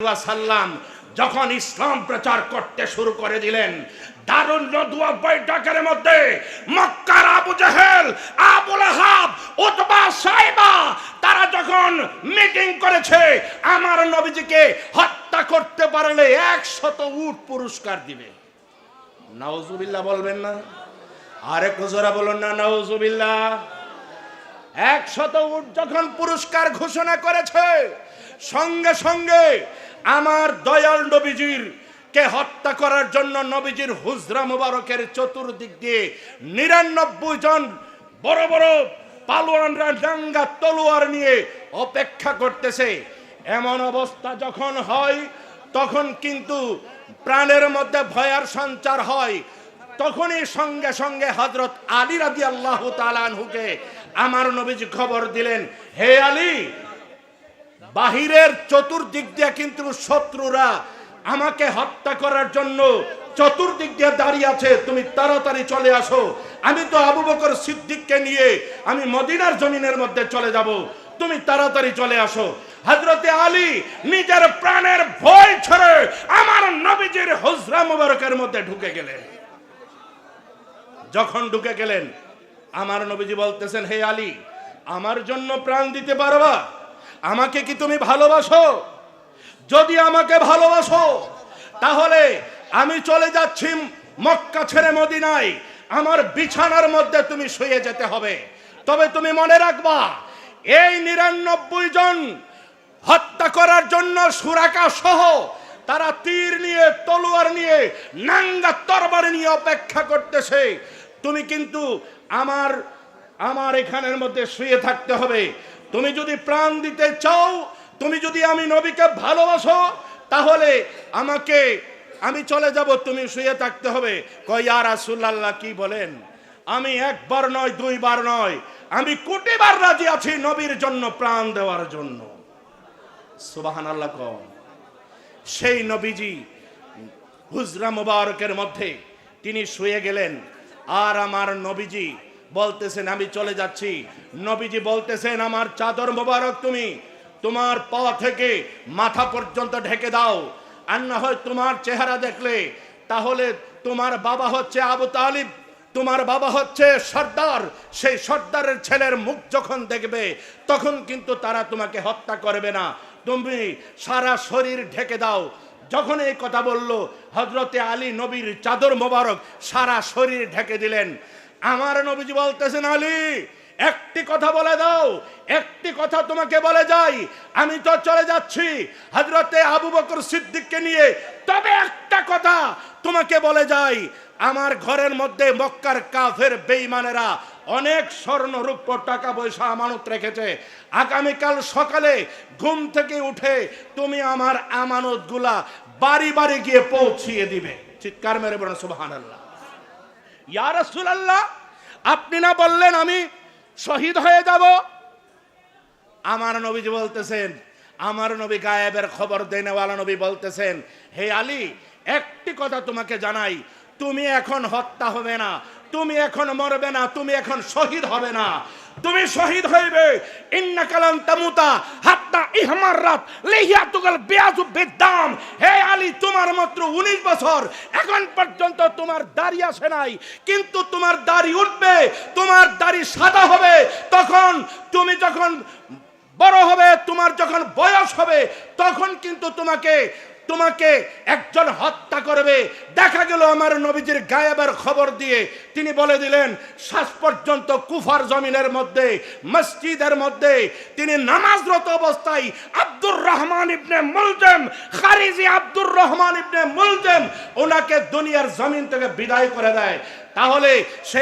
সাল্লাম যখন ইসলাম প্রচার করতে শুরু করে দিলেন দারুণ নদুয়া বৈঠকের মধ্যে মক্কার আবু জাহেল আবুল আহাব উতবা, সাইবা, তারা যখন মিটিং করেছে, আমার নবীজিকে হত্যা করতে পারলে একশত উট পুরস্কার দিবে। নাউজুবিল্লাহ বলবেন না? আরেক জোরা বলুন না, নাউজুবিল্লাহ। একশত উট যখন পুরস্কার ঘোষণা করেছে, সঙ্গে সঙ্গে আমার দয়াল নবীজির কে হত্যা করার জন্য নবীজির হুজরা মুবারকের চতুর্দিক দিয়ে নিরানব্বই জন বড় বড় পালোয়ানরা ডাঙ্গা তলোয়ার নিয়ে অপেক্ষা করতেছে। এমন অবস্থা যখন হয়, তখন কিন্তু প্রাণের মধ্যে ভয়ার সঞ্চার হয়। তখনই সঙ্গে সঙ্গে হজরত আলী রাদি আল্লাহ তালানহুকে আমার নবীজি খবর দিলেন, হে আলী, বাহিরের চতুর্দিক দিয়ে কিন্তু শত্রুরা আমাকে হত্যা করার জন্য চতুর্দিক দিয়ে দাঁড়িয়ে আছে। তুমি তাড়াতাড়ি চলে আসো। আমি তো আবু বকর সিদ্দিককে নিয়ে আমি মদিনার জমিনের মধ্যে চলে যাব। তুমি তাড়াতাড়ি চলে আসো। হজরতে আলী নিজের প্রাণের ভয় ছেড়ে আমার নবীজির হুজরা মুবারকের মধ্যে ঢুকে গেলেন। যখন ঢুকে গেলেন আমার নবীজি বলতেছেন, হে আলী, আমার জন্য প্রাণ দিতে পারবা? আমাকে কি তুমি ভালোবাসো? যদি আমাকে ভালোবাসো, তাহলে আমি চলে যাচ্ছি মক্কা ছেড়ে মদিনায়। আমার বিছানার মধ্যে তুমি শুয়ে যেতে হবে। তবে তুমি মনে রাখবা, এই নিরানব্বই জন হত্যা করার জন্য সুরাকা সহ তারা তীর নিয়ে, তলোয়ার নিয়ে, নাঙ্গা তরবার নিয়ে অপেক্ষা করতেছে। তুমি কিন্তু আমার আমার এখানের মধ্যে শুয়ে থাকতে হবে। তুমি যদি প্রাণ দিতে চাও, তুমি যদি আমি নবীকে ভালোবাসো, তাহলে আমাকে, আমি চলে যাব, তুমি শুয়ে থাকতে হবে। কই আর রাসূলুল্লাহ, কি বলেন? আমি একবার নয়, দুইবার নয়, আমি কোটিবার রাজি আছি নবীর জন্য প্রাণ দেওয়ার জন্য। সুবাহান আল্লাহ কম। সেই নবীজি হুজরা মুবারকের মধ্যে তিনি শুয়ে গেলেন। আর আমার নবীজি বলতেছেন, আমি চলে যাচ্ছি। নবীজি বলতেছেন, আমার চাদর মোবারক তুমি তোমার পা থেকে মাথা পর্যন্ত ঢেকে দাও। আর না হয় তোমার চেহারা দেখলে, তাহলে তোমার বাবা হচ্ছে আবু তালিব, তোমার বাবা হচ্ছে সর্দার। সেই সর্দারের ছেলের মুখ যখন দেখবে, তখন কিন্তু তারা তোমাকে হত্যা করবে না। তুমি সারা শরীর ঢেকে দাও। যখন এই কথা বলল হজরতে আলী নবীর চাদর মোবারক সারা শরীর ঢেকে দিলেন। আমার নবীজি বলতেছেন, আলী, একটি কথা বলে দাও, একটি কথা তোমাকে বলে যাই। আমি তো চলে যাচ্ছি। হজরতে আবু বকর সিদ্দিককে নিয়ে তবে একটা কথা তোমাকে বলে যাই। আমার ঘরের মধ্যে মক্কার কাফের বেঈমানেরা অনেক স্বর্ণ রূপ্য টাকা পয়সা আমানত রেখেছে। আগামীকাল সকালে ঘুম থেকে উঠে তুমি আমার আমানতগুলা বাড়ি বাড়ি গিয়ে পৌঁছিয়ে দিবে। চিৎকার মেরে বলেন সুবহান আল্লাহ ইয়া রাসূলুল্লাহ, আপনি না বললেন আমি শহীদ হয়ে যাব? আমার নবীজি বলতেছেন, আমার নবী গায়েবের খবর দেনেওয়ালা নবী বলতেছেন, হে আলী, একটি কথা তোমাকে জানাই, তুমি এখন হত্যা হবে না তুমি এখন মরবে না, তুমি এখন শহীদ হবে না। তুমি শহীদ হইবে। তামুতা তুগাল হে তোমার উনিশ বছর। এখন পর্যন্ত তোমার দাড়ি নাই, কিন্তু তোমার দাড়ি উঠবে, তোমার দাড়ি সাদা হবে। তখন তুমি যখন বড় হবে, তোমার যখন বয়স হবে, তখন কিন্তু তোমাকে তোমাকে একজন হত্যা করবে। দেখা গেল আমার নবীজির গায়েবের খবর দিয়ে তিনি বলে দিলেন শ্বাস পর্যন্ত কুফার জমিনের মধ্যে, মসজিদের মধ্যে তিনি নামাজরত অবস্থায় আব্দুর রহমান ইবনে মুলজেম, খারিজি আব্দুর রহমান ইবনে মুলজেম, ওনাকে দুনিয়ার জমিন থেকে বিদায় করে দেয়। তাহলে সে